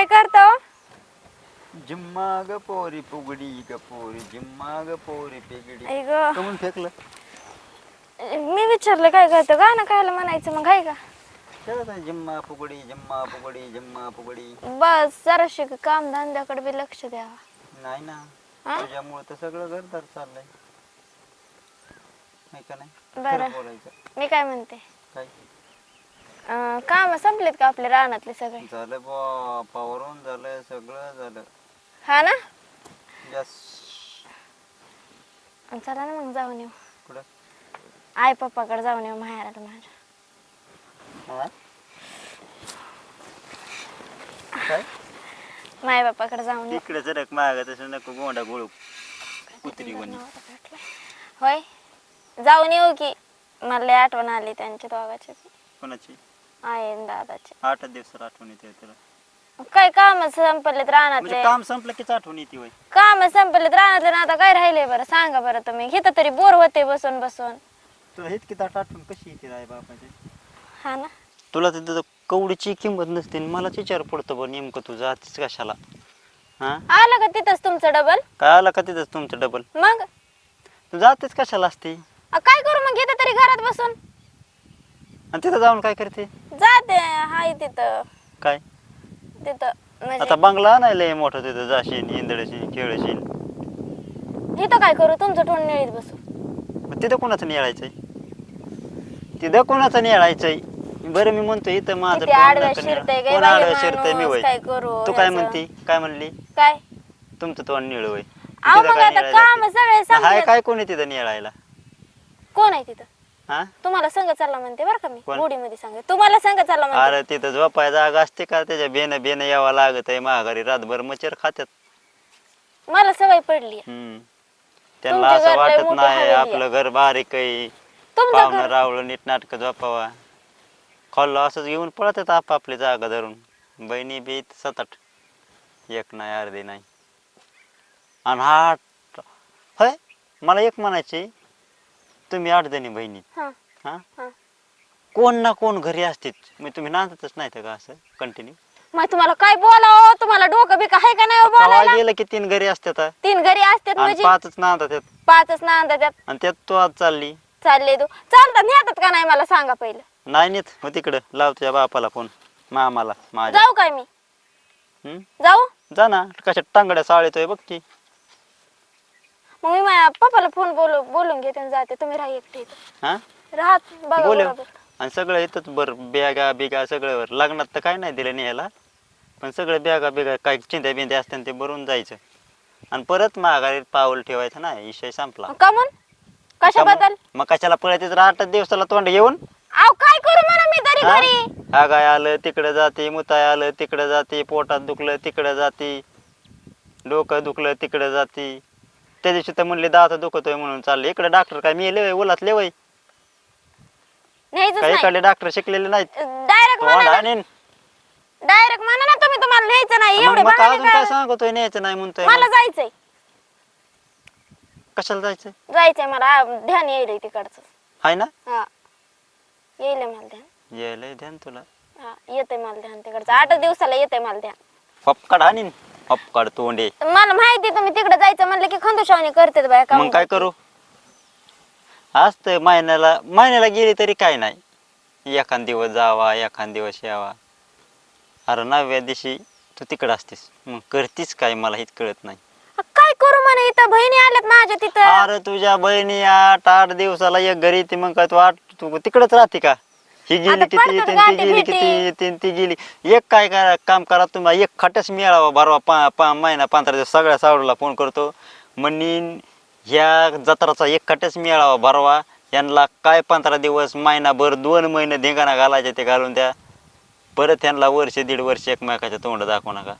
काय करता हो? जिम्मा ग पोरी फुगडी ग पोरी जिम्मा ग पोरी पिगडी. आई ग. कमून फेकलं? मी विचारलं काय करतं गाणं कायला म्हणायचं मग आहे का? खेळत आहे जिम्मा फुगडी जिम्मा फुगडी जिम्मा फुगडी बस जराशी काम धंद्याकडे बी लक्ष द्यावा. नाही ना. हा? तुझ्यामुळे तर सगळं घरदार चाललंय. नाही का नाही? बरं. बोलायचं. मी काय म्हणते? काय? काम संपलेत का आपले रानातले सगळे? झालं बा पावरून झालं सगळं झालं. हा ना? यस. चला ना मग जाऊन येऊ. कुठं? आई पप्पाकडे जाऊन येऊ माहेराला माझ्या. हा? काय? माय बापाकडे जाऊन येऊ. इकडे जर माग तसं नको गोंडा गोळू. कुत्री कोणी होय? जाऊन येऊ की. मला लय आठवण आली त्यांच्या दोघाची. कोणाची? आहे न दादाची आठ दिवसात आठवण येते तुला काय काम संपलेत म्हणजे रानातले काम संपलं कीच आठवण येते होय. काम संपलेत रानातले ना आता काय राहिले बरं? सांगा बरं तुम्ही. इथं तरी बोर होते बसून बसून. तुला हेच आठवण कशी येते राय बापाची? हा ना. तुला तिथं कवडीची किंमत नसते आणि मलाच विचार पडतो बरं नेमकं तू जातीस कशाला. हा? आलं का तिथंच तुमचं डबल काय आला का तिथंच तुमचं डबल मग? तू जातेच कशाला असते? अ, काय करू मग? इथं तरी घरात बसून. आणि तिथं जाऊन काय करते? जाते हाय तिथं. काय? तिथं आता म्हणजे बंगला आणायला मोठं तिथं जाशील इंदळशील खेळशील इथं काय करू? तुमचं ठोण निळीत बसू. मग तिथं कोणाचं निळायचंय? तिथं कोणाचं निळायचंय? बरं मी म्हणतो इथं माझं किती शिरतंय निळा- काय कोण बाई आडव्या शिरतंय मी माणूस, वय काय करू तू काय ह्याचं? म्हणती? काय म्हणली? काय? तुमचं तोंड निळ वय अहो तिथं मग काय आता निळायला काम हाय काय कोणी तिथं निळायला? कोण आहे तिथं? हा? तुम्हाला संग चालला म्हणते बरं का मी कोण? मध्ये सांगते तुम्हाला संग चालला म्हणते. अरे तिथं झोपाय जागा असते का? त्याच्या बेन बेन यावं लागत आहे. महागारी रातभर मच्छर खात्यात. मला सवय पडली. हम्म. त्यांना असं घर लय वाटत मोठी नाही हवेली आहे. आपलं घर बारीक आहे. तुमचं पाहुणं घर रावलं नीट नाटक झोपावा. खाल्लं असंच घेऊन पळत येत आपापली जागा धरून. बहिणी बी सात आठ एक नाही अर्धी नाही. आणि हा होय? मला एक म्हणायचे. तुम्ही आठ जणी बहिणी हा. हा? हा. कोण ना कोण घरी असतेच. मग तुम्ही नांदतच नाही का असं? कंटिन्यू मग तुम्हाला काय बोलावं? तुम्हाला डोकं बिका आहे का नाही हो बोलायला? गेलं की तीन घरी असतात आणि तीन घरी असतात म्हणजे? पाचच नांदतात. पाचच ना अंदाजात आणि त्यात तू आज चालली. चालले तू. चालतात नेतात का नाही मला सांगा पहिलं? नाही नेत. मग तिकडं. लाव तुझ्या बापाला फोन. मामाला माझ्या. जाऊ काय मी? हम्म? जाऊ? जा ना. कशा टांगड्या साळीतोय बघ की. मग मी माझ्या पप्पाला फोन बोलू बोलून घेते आणि जाते. तुम्ही राहा एकटे इथं. हा? राहत बघा बोलव बरोबर. आणि सगळं येतच बरं बॅगा बिगा सगळं वर लग्नात तर काय नाही दिलं न्यायला. पण सगळं बॅगा बिगा काय चिंध्या बिंद्या असतात ते भरून जायचं. आणि परत माघारी पाऊल ठेवायचं ना विषय संपला. मग का कशाबद्दल? मग कशाला तर आठ दिवसाला तोंड घेऊन? अहो काय करू म्हणा मी तरी हा? घरी? आगाय आलं तिकडं जाते मुताय आलं तिकडं जाते पोटात दुखलं तिकडं जाते. डोकं दुखलं तिकडं जाते. त्या दिवशी तर म्हणले दात दुखतोय म्हणून चालले. इकडे डॉक्टर काय मी लेवय उलात लेवय न्यायचंच काही नाही. इकडले डॉक्टर शिकलेले नाहीत. डायरेक्ट म्हणा आणीन. डायरेक्ट म्हणा ना तुम्ही तुम्हाला न्यायचं नाही. एवढे मग अजून काय सांगतोय? न्यायचं नाही म्हणतोय मला मग. जायचंय. कशाला जायचं जायचंय मला. आ, ध्यान येईल तिकडचं. हाय ना? हा. येईल मला ध्यान. यायलंय ध्यान तुला. हा येते मला ध्यान तिकडचं. आठ दिवसाला येते मला ध्यान. हपकाड आणीन. हपकाड तोंडे. मला माहिती तुम्ही तिकडे जायचं म्हणलं की खंदुशावणी करते बाया काम मग काय करू? असतंय महिन्याला महिन्याला गेली तरी काय नाही. एखाद दिवस जावा एखाद दिवस यावा. अरे नवव्या दिवशी तू तिकडं असतेस. मग करतीस काय मला हेच कळत नाही. काय करू म्हणे? इथं बहिणी आल्यात माझ्या तिथं. अरे तुझ्या बहिणी आठ आठ दिवसाला एक घरी येते मग काय तू आठ तू तिकडच राहते का? ही गेली आता किती पडतात येते ती गाठी गेली भेटी. किती येते ती गेली. एक काय करा काम करा तुम्हाला एक खटच मिळावा भरवा पा पा महिना पंधरा दिवस. सगळ्या सावडूला फोन करतो. म्हणीन ह्या जत्राचा एक खटच मिळावा भरवा. यांना काय पंधरा दिवस महिनाभर दोन महिने धिंगाणा घालायचे ते घालून द्या. परत यांना वर्ष दीड वर्ष एकमेकाच्या तोंड दाखवू नका.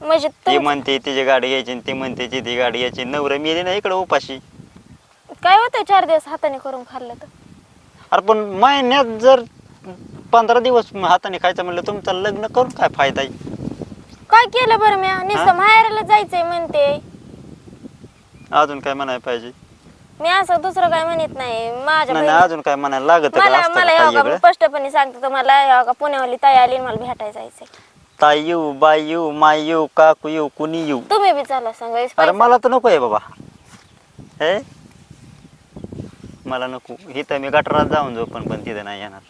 म्हणजे ती तुम- म्हणते तिची गाडी यायची आणि ती म्हणते ती गाडी यायची नवरं मिली ना इकडं उपाशी. काय होतंय चार दिवस हाताने करून खाल्लं तर? अरे पण महिन्यात जर पंधरा दिवस हाताने खायचं म्हणलं तुमचं लग्न करून काय फायदा आहे? काय केलं बरं मी? नुसतं माहेराला जायचंय म्हणते. अजून काय म्हणायला पाहिजे? मी असं दुसरं काय म्हणत नाही. माझ्या नाही नाही, बहिणी- अजून काय म्हणायला लागत का? मला असतं मला का? ह्या काही का वेगळं स्पष्टपणे सांगते तुम्हाला. ह्या का पुण्यावाली ताई आली आणि मला भेटायला जायचंय. ताई येऊ बाई येऊ माई येऊ काकू येऊ कुणी येऊ? तुम्ही बी चला सांगा अरे मला तर नको आहे बाबा. हे? मला नको. इथं मी गटरात जाऊन जाऊ पण पण तिथं नाही येणार.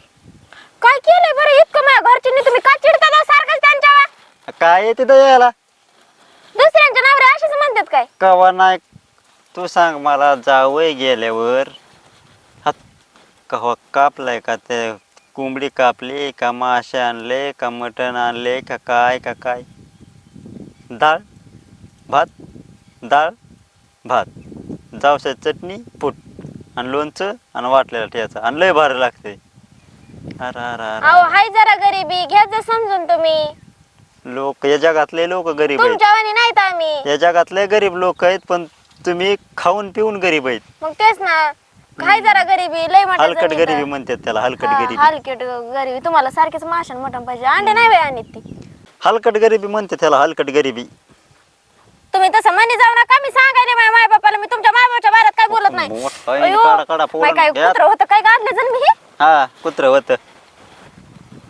काय केलंय बरं इतकं माझ्या घरच्यांनी तुम्ही का चिडता ना सारखंच त्यांच्यावर? काय आहे तिथं यायला? दुसऱ्यांच्या नावरे असेच म्हणतात काय? कवा नाही? तू सांग मला जावय गेल्यावर हात कवा कापलाय का ते? कोंबडी कापली का मासे आणले का मटण आणले का काय का काय? डाळ भात डाळ भात. जावसाची चटणी पुट. आणि लोणचं आणि वाटलेला ठेचा आणि लय भारी लागते. अरे अरे अहो अरे हाय जरा गरिबी. घ्यायचं समजून तुम्ही. लोक या जगातले लोक गरीब आहेत. नाहीत आम्ही. या जगातले गरीब लोक आहेत पण तुम्ही खाऊन पिऊन गरीब आहेत. मग तेच ना. हाय जरा गरिबी. लय हलकट गरिबी आहे. म्हणतात त्याला हलकट हा, गरिबी. हलकट गरिबी. तुम्हाला सारखेच माशन मटण पाहिजे. अंडे नाही बाई आणत ती. हलकट गरिबी म्हणते त्याला हलकट गरिबी. तुम्ही तसं म्हणे जाऊ नका. मी सांगायला माझ्या माय बापाला मी तुमच्या माय बापाच्या बाहेर काय बोलत नाही. मोठा आहे, अयो, काढा, काढा, पोळा बाई, काय घ्या. कुत्रं होतं काय गाडलं जण मी हे? हा कुत्र होत.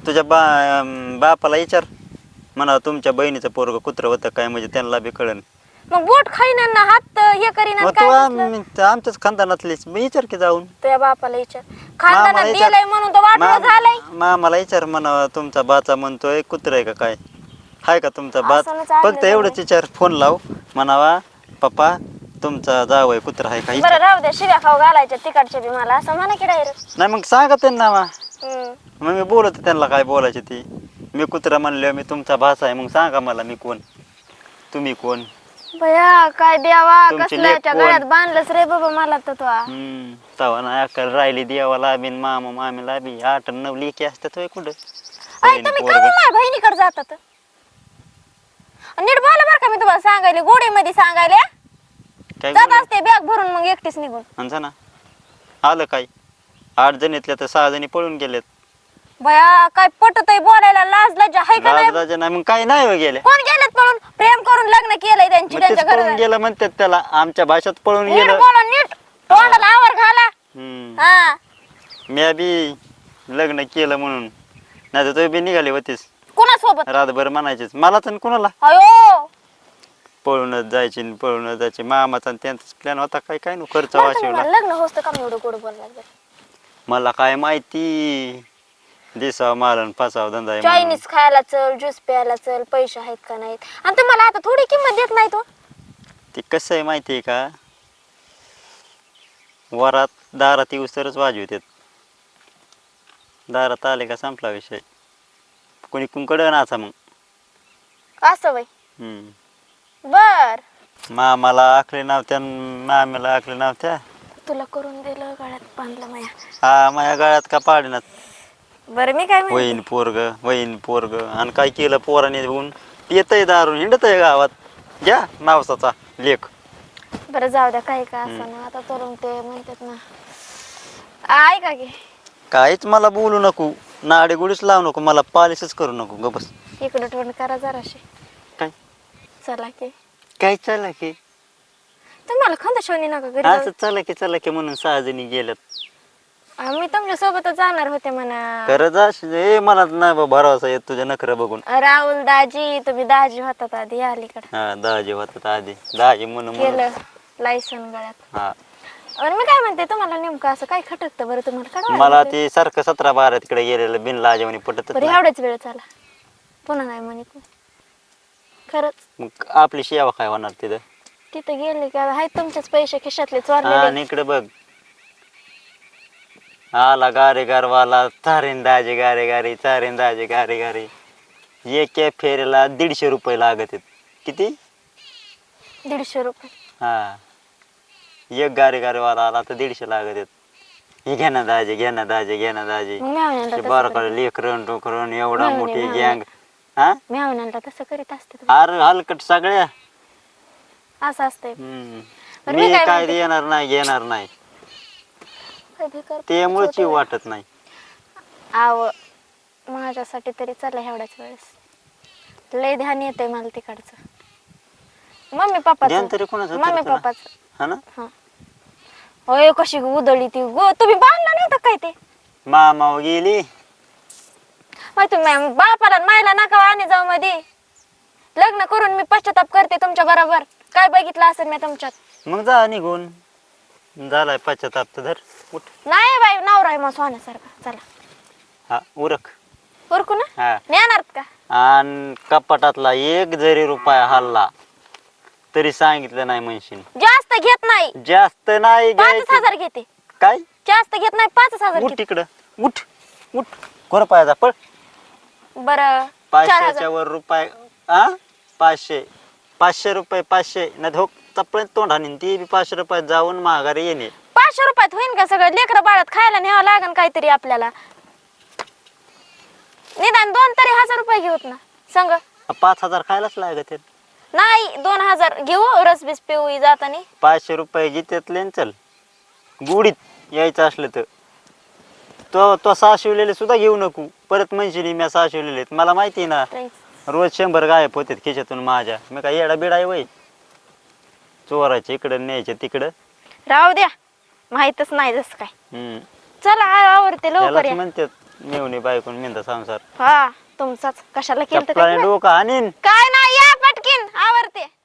तुझ्या बा अं, बापाला विचार. म्हणा तुमच्या बहिणीचं पोरग कुत्र होतं काय म्हणजे त्यांना बी कळन. मग बोट खाईन ना हात हे करीन मग काय तू आमच्याच खानदानातलीच. मी विचार की जाऊन. तुझ्या बापाला विचार. खानदानात मामाला विचार. दिलंय म्हणून तर वाटलं माम- झालंय. मामाला विचार म्हणा तुमचा बाचा म्हणतोय कुत्र आहे का काय? हाय का तुमचा असंच आणलं फक्त एवढंच. विचार फोन लाव. म्हणावा पप्पा तुमचा जावय कुत्र आहे का बरं राहू द्या शिव्या खाऊ घालायच्या तिकडच्या बी मला. असं म्हणा की डायरेक्ट नाही मग सांगा त्यांना मा. मग मी बोलत त्यांना काय बोलायचे ते. मी कुत्रा म्हणले मी तुमचा भाषा आहे. मग सांगा मला मी कोण? तुम्ही कोण? भया काय तुमची कसल्याच्या कोण? गळ्यात बांधलंच रे बाबा मला तर तो. हम्म. तवा ना अक्कल राहिली देवाला बिन मामा मामीला बी. आठ आणि नऊ लेकी असतात होय कुठं? बहीण तुम्ही पोरगं. माझ्या बहिणीकडे जातात? नीट बोला बरं का मी तुम्हाला सांगायले गोडीमध्ये सांगायले. काय जात? असते बॅग भरून मग एकटीच निघून. आणि ना. आलं काय? आठ जणीतल्या तर सहा जणी पळून गेलेत. भया काय पटत बोलायला? लाज लज्जा हाय का नाही? राजराजा नाही मग काय नाही होय गेले. कोण गेलेत पळून? प्रेम करून लग्न केलंय त्यांची मग तेच त्यांच्या पळून घरात गेलं म्हणतात त्याला. आमच्या भाषेत पळून नीट गेलं. बोला नीट. तोंडाला आवर घाला. हम्म. हा. मी बी लग्न केलं म्हणून. नाही तर तू बी निघाली होतीस. कुणासोबत? रातभर म्हणायचीच मला तर कुणाला? अयो! पळूनच जायची आणि पळूनच जायची. मामाचा आणि त्यांचाच प्लॅन होता. काय काय नो खर्च बरं वाचवला? लग्न होतं का मी एवढं गोड बोलायला लागले? मला काय माहिती. दिसाव मालन फसाव धंदा आहे म्हणून. चायनीज खायला चल ज्यूस प्यायला चल पैसे आहेत का नाहीत? आणि तुम्हाला आता थोडी किंमत देत नाही तो. ते कसं आहे माहिती आहे का? वरात दारात येऊस्तरच वाजवतात दारात आले का संपला विषय. कोणी कुंकड नाचा मग. असं वय हम्म. बर. मामाला आखले नव्हत्या मामीला आखले नव्हत्या. तुला करून दिलं गळ्यात बांधलं माया. हा माझ्या गळ्यात का पाडण्यात बरं मी काय म्हणते? वहीन पोरग वहीन पोरग. आणि काय केलं पोराने होऊन येतंय दारून हिंडतय गावात. घ्या नावसाचा लेख. बरं जाऊ द्या काही का असं ना आता तरुण ते म्हणतात ना. ऐका की काहीच मला बोलू नको. नाडे गुडीच लावू नको. मला पालिशच करू नको. ग बस. इकडं टोन करा जराशी. काय? चला की. काय चाललं की? तुम्हाला खांदा नका घरी जाऊ. असं चला की चला की म्हणून सहा जणी गेल्यात मी तुमच्या सोबतच जाणार होते म्हणा. खरंच असं ए मला नाही बा भरोसा येत तुझ्या नखरं बघून. राहुल दाजी तुम्ही दाजी होतात आधी अलीकडे. हा दहाजी होतात आधी. दहाजी म्हणून लायसन गळ्यात. हा. आणि मी काय म्हणते तुम्हाला नेमकं असं काय खटकतं बरं तुम्हाला? मला ते सारखं सतरा बारा तिकडे गेलेलं बिन लाजवणी पटत बरं एवढाच वेळ चला. पुन्हा नाही म्हणत मी. खरंच. मग आपली सेवा काय होणार तिथं? तिथं गेले का आहेत तुमचेच पैसे खिशातले चोरलेले आणि इकडे बघ. आला गारे गारवाला चारेन दाजे गारे गारे चारेन दाजे गारे गारे एक फेरीला दीडशे रुपये लागत आहेत. किती? दीडशे रुपये. हा. एक गारे गारेवाला आला तर दीडशे लागत आहेत. हे घे ना दाजे घे ना दाजे घे ना दाजे. मग तसं बारकाले करीत- लेकरण टोकरण एवढा नाही, मोठी नाही, गँग हा? म्यावण्यांना तसं करीत असते अरे हलकट सगळ्या. असं असतंय. हम्म. मी मी काय काय म्हणते? येणार नाही घेणार नाही. काय त्यामुळेच होतं. वाटत नाही. आव माझ्यासाठी तरी चला एवढ्याच वेळेस. लय ध्यान येते मला तिकडचं. मम्मी पप्पाच. ध्यान तरी कोणाचं होतं मम्मी? पप्पाच. हा ना? हा. होय कशी उदळली ती. गो तुम्ही बांधला नाही तर काय ते? मामा गेली. होय तुम्ही बापाला मायला नका आणि जाऊ मध्ये लग्न करून मी पश्चाताप करते तुमच्या बरोबर. काय बघितलं असेल मी तुमच्यात? मग जा निघून. झालाय पश्चाताप तर धर. उठ. नाही बाई नवरा आहे मग सोन्यासारखा. चला. हा उरक. उरकू ना? हा. नेणार का? आणि कपाटातला एक जरी रुपया हल्ला तरी सांगितलं नाही म्हणशील जास्त घेत नाही. जास्त नाही पाच घ्यायचं. हजार घेते. काय? जास्त घेत नाही पाच हजार उठ घेते. तिकडं उठ. उठ. कोण पायाचा पळ. बर. चार पाचशेच्या हजार. वर रुपये आ? पाचशे. पाचशे रुपये पाचशे. नाही हो चपळ तोंड हाणीन ती बी पाचशे रुपयात जाऊन माघारी येणे. पाचशे रुपयात होईन का सगळं? लेकरं बाळात खायला न्यावं लागन काहीतरी आपल्याला. निदान दोन तरी हजार रुपये घेऊत ना. सांग. पाच हजार खायलाच लागत आहेत. नाही दोन हजार घेऊ रसबीस पिऊ जातानी. पाचशे रुपये घेतेतले न चल. गुडीत यायचं असलं तर. तो तो सहा शिवलेले सुद्धा घेऊ नको. परत म्हणशील मी सहा शिवलेले. मला माहिती आहे ना रोज शंभर गायब होते खिशातून माझ्या. मी काय येडा बिडा आहे वय? चोरायचे इकडं न्यायचे तिकडं. राहू द्या. माहितच नाही जस काय. हम्म. चला आ- आवरते लवकर त्यालाच या. म्हणतात मेवणी बायकून मिंदा संसार. हा तुमचाच. कशाला केलं काय डोकं आणीन. काय नाही या पटकीन. आवरते.